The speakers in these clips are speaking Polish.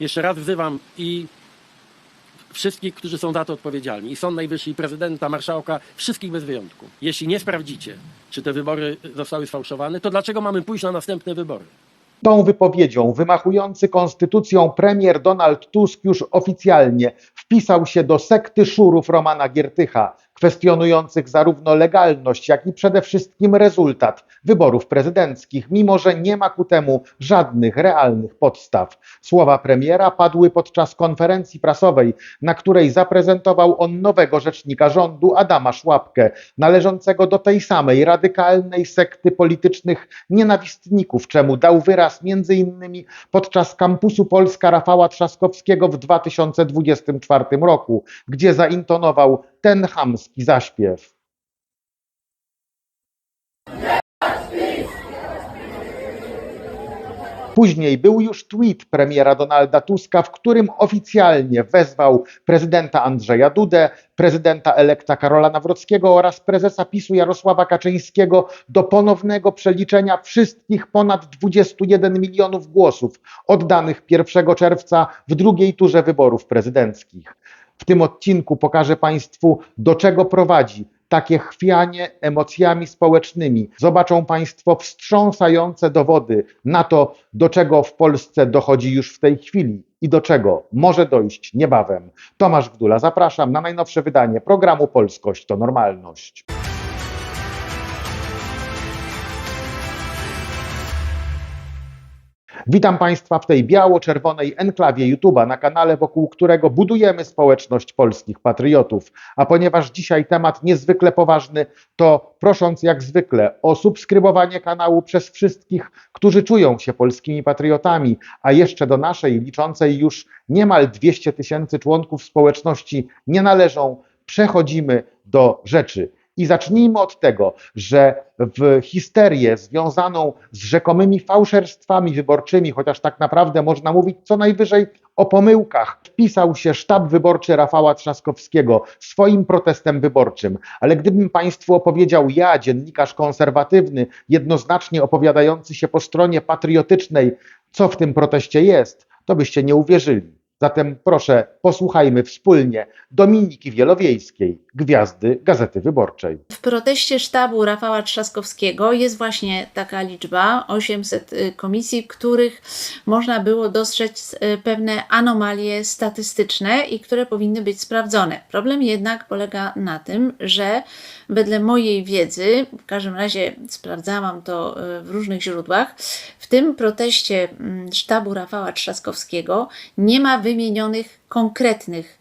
Jeszcze raz wzywam i wszystkich, którzy są za to odpowiedzialni, i Sąd Najwyższy, i prezydenta, marszałka, wszystkich bez wyjątku. Jeśli nie sprawdzicie, czy te wybory zostały sfałszowane, to dlaczego mamy pójść na następne wybory? Tą wypowiedzią wymachujący konstytucją premier Donald Tusk już oficjalnie wpisał się do sekty szurów Romana Giertycha, kwestionujących zarówno legalność, jak i przede wszystkim rezultat wyborów prezydenckich, mimo że nie ma ku temu żadnych realnych podstaw. Słowa premiera padły podczas konferencji prasowej, na której zaprezentował on nowego rzecznika rządu Adama Szłapkę, należącego do tej samej radykalnej sekty politycznych nienawistników, czemu dał wyraz między innymi podczas kampusu Polska Rafała Trzaskowskiego w 2024 roku, gdzie zaintonował ten chamski zaśpiew. Później był już tweet premiera Donalda Tuska, w którym oficjalnie wezwał prezydenta Andrzeja Dudę, prezydenta elekta Karola Nawrockiego oraz prezesa PiSu Jarosława Kaczyńskiego do ponownego przeliczenia wszystkich ponad 21 milionów głosów oddanych 1 czerwca w drugiej turze wyborów prezydenckich. W tym odcinku pokażę Państwu, do czego prowadzi takie chwianie emocjami społecznymi. Zobaczą Państwo wstrząsające dowody na to, do czego w Polsce dochodzi już w tej chwili i do czego może dojść niebawem. Tomasz Gdula, zapraszam na najnowsze wydanie programu Polskość to Normalność. Witam Państwa w tej biało-czerwonej enklawie YouTube'a, na kanale, wokół którego budujemy społeczność polskich patriotów. A ponieważ dzisiaj temat niezwykle poważny, to prosząc jak zwykle o subskrybowanie kanału przez wszystkich, którzy czują się polskimi patriotami, a jeszcze do naszej liczącej już niemal 200 tysięcy członków społeczności nie należą, przechodzimy do rzeczy. I zacznijmy od tego, że w histerię związaną z rzekomymi fałszerstwami wyborczymi, chociaż tak naprawdę można mówić co najwyżej o pomyłkach, wpisał się sztab wyborczy Rafała Trzaskowskiego swoim protestem wyborczym. Ale gdybym Państwu opowiedział ja, dziennikarz konserwatywny, jednoznacznie opowiadający się po stronie patriotycznej, co w tym proteście jest, to byście nie uwierzyli. Zatem proszę, posłuchajmy wspólnie Dominiki Wielowiejskiej, gwiazdy Gazety Wyborczej. W proteście sztabu Rafała Trzaskowskiego jest właśnie taka liczba 800 y, komisji, których można było dostrzec y, pewne anomalie statystyczne i które powinny być sprawdzone. Problem jednak polega na tym, że wedle mojej wiedzy, w każdym razie sprawdzałam to y, w różnych źródłach, w tym proteście mm, sztabu Rafała Trzaskowskiego nie ma wymienionych konkretnych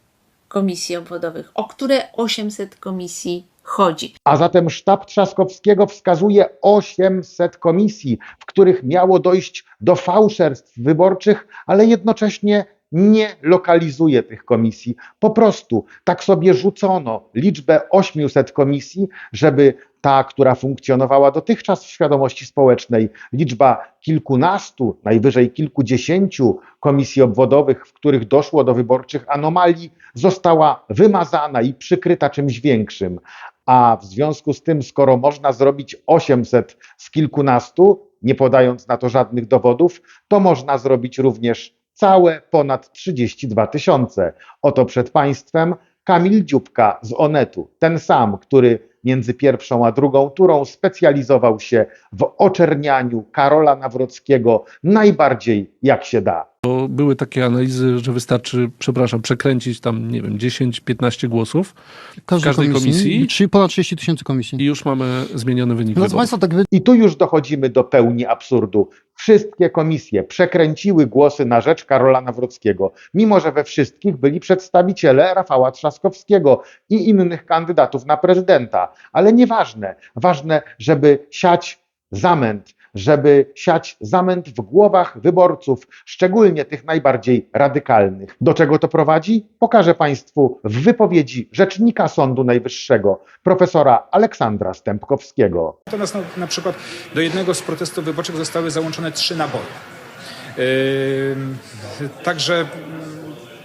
komisji obwodowych, o które 800 komisji chodzi. A zatem sztab Trzaskowskiego wskazuje 800 komisji, w których miało dojść do fałszerstw wyborczych, ale jednocześnie nie lokalizuje tych komisji. Po prostu tak sobie rzucono liczbę 800 komisji, żeby ta, która funkcjonowała dotychczas w świadomości społecznej, liczba kilkunastu, najwyżej kilkudziesięciu komisji obwodowych, w których doszło do wyborczych anomalii, została wymazana i przykryta czymś większym. A w związku z tym, skoro można zrobić 800 z kilkunastu, nie podając na to żadnych dowodów, to można zrobić również całe ponad 32 tysiące. Oto przed Państwem Kamil Dziubka z Onetu, ten sam, który między pierwszą a drugą turą specjalizował się w oczernianiu Karola Nawrockiego najbardziej jak się da. Bo były takie analizy, że wystarczy, przepraszam, przekręcić tam, nie wiem, 10-15 głosów Każdej, każdej komisji. Czyli ponad 30 tysięcy komisji. i już mamy zmieniony wynik No, wyborów. Państwo, tak wy... I tu już dochodzimy do pełni absurdu. Wszystkie komisje przekręciły głosy na rzecz Karola Nawrockiego, mimo że we wszystkich byli przedstawiciele Rafała Trzaskowskiego i innych kandydatów na prezydenta. Ale nieważne. Ważne, żeby siać zamęt, żeby siać zamęt w głowach wyborców, szczególnie tych najbardziej radykalnych. Do czego to prowadzi? Pokażę Państwu w wypowiedzi rzecznika Sądu Najwyższego, profesora Aleksandra Stępkowskiego. Natomiast na, na przykład do jednego z protestów wyborczych zostały załączone trzy naboje. Yy, także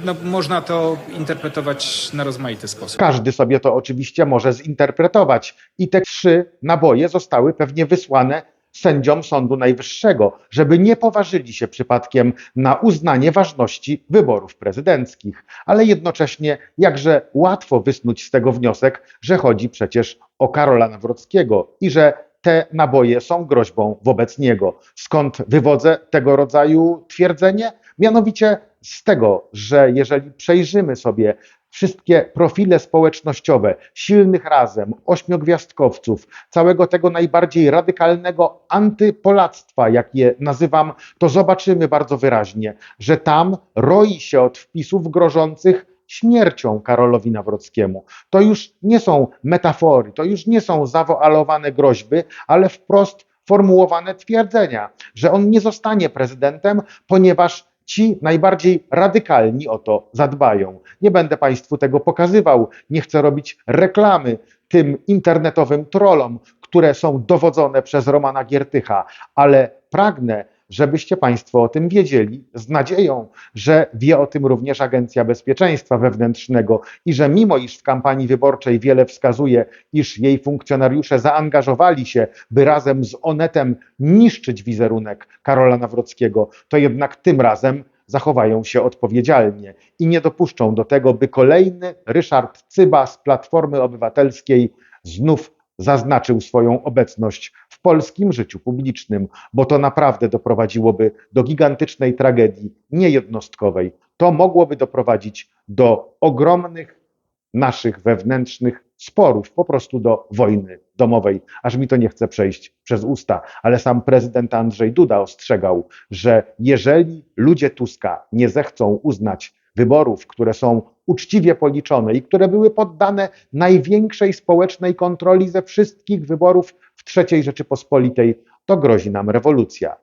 no, można to interpretować na rozmaity sposób. Każdy sobie to oczywiście może zinterpretować. I te trzy naboje zostały pewnie wysłane sędziom Sądu Najwyższego, żeby nie poważyli się przypadkiem na uznanie ważności wyborów prezydenckich, ale jednocześnie jakże łatwo wysnuć z tego wniosek, że chodzi przecież o Karola Nawrockiego i że te naboje są groźbą wobec niego. Skąd wywodzę tego rodzaju twierdzenie? Mianowicie z tego, że jeżeli przejrzymy sobie wszystkie profile społecznościowe silnych razem, ośmiogwiazdkowców, całego tego najbardziej radykalnego antypolactwa, jak je nazywam, to zobaczymy bardzo wyraźnie, że tam roi się od wpisów grożących śmiercią Karolowi Nawrockiemu. To już nie są metafory, to już nie są zawoalowane groźby, ale wprost formułowane twierdzenia, że on nie zostanie prezydentem, ponieważ ci najbardziej radykalni o to zadbają. Nie będę Państwu tego pokazywał, nie chcę robić reklamy tym internetowym trollom, które są dowodzone przez Romana Giertycha, ale pragnę, żebyście Państwo o tym wiedzieli z nadzieją, że wie o tym również Agencja Bezpieczeństwa Wewnętrznego i że mimo iż w kampanii wyborczej wiele wskazuje, iż jej funkcjonariusze zaangażowali się, by razem z Onetem niszczyć wizerunek Karola Nawrockiego, to jednak tym razem zachowają się odpowiedzialnie i nie dopuszczą do tego, by kolejny Ryszard Cyba z Platformy Obywatelskiej znów zaznaczył swoją obecność w polskim życiu publicznym, bo to naprawdę doprowadziłoby do gigantycznej tragedii, niejednostkowej. To mogłoby doprowadzić do ogromnych naszych wewnętrznych sporów, po prostu do wojny domowej. Aż mi to nie chce przejść przez usta, ale sam prezydent Andrzej Duda ostrzegał, że jeżeli ludzie Tuska nie zechcą uznać wyborów, które są uczciwie policzone i które były poddane największej społecznej kontroli ze wszystkich wyborów w III Rzeczypospolitej, to grozi nam rewolucja.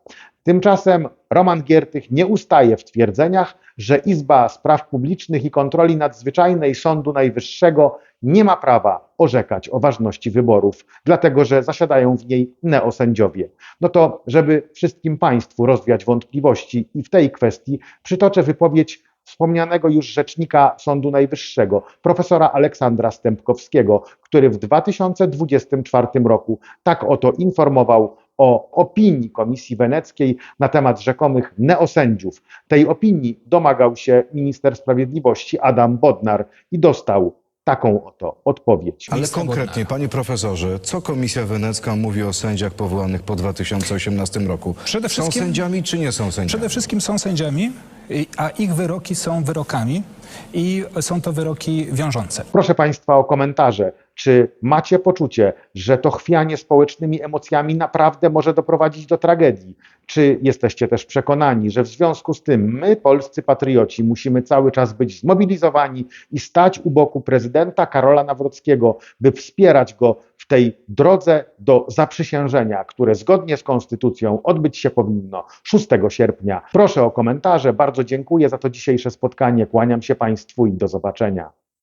Tymczasem Roman Giertych nie ustaje w twierdzeniach, że Izba Spraw Publicznych i Kontroli Nadzwyczajnej Sądu Najwyższego nie ma prawa orzekać o ważności wyborów, dlatego że zasiadają w niej neosędziowie. No to, żeby wszystkim Państwu rozwiać wątpliwości i w tej kwestii, przytoczę wypowiedź wspomnianego już rzecznika Sądu Najwyższego, profesora Aleksandra Stępkowskiego, który w 2024 roku tak oto informował o opinii Komisji Weneckiej na temat rzekomych neosędziów. Tej opinii domagał się minister sprawiedliwości Adam Bodnar i dostał taką oto odpowiedź. Ale konkretnie, panie profesorze, co Komisja Wenecka mówi o sędziach powołanych po 2018 roku? Przede Są wszystkim- sędziami czy nie są sędziami? Przede wszystkim są sędziami, a ich wyroki są wyrokami i są to wyroki wiążące. Proszę Państwa o komentarze. Czy macie poczucie, że to chwianie społecznymi emocjami naprawdę może doprowadzić do tragedii? Czy jesteście też przekonani, że w związku z tym my, polscy patrioci, musimy cały czas być zmobilizowani i stać u boku prezydenta Karola Nawrockiego, by wspierać go w tej drodze do zaprzysiężenia, które zgodnie z konstytucją odbyć się powinno 6 sierpnia? Proszę o komentarze. Bardzo dziękuję za to dzisiejsze spotkanie. Kłaniam się Państwu i do zobaczenia.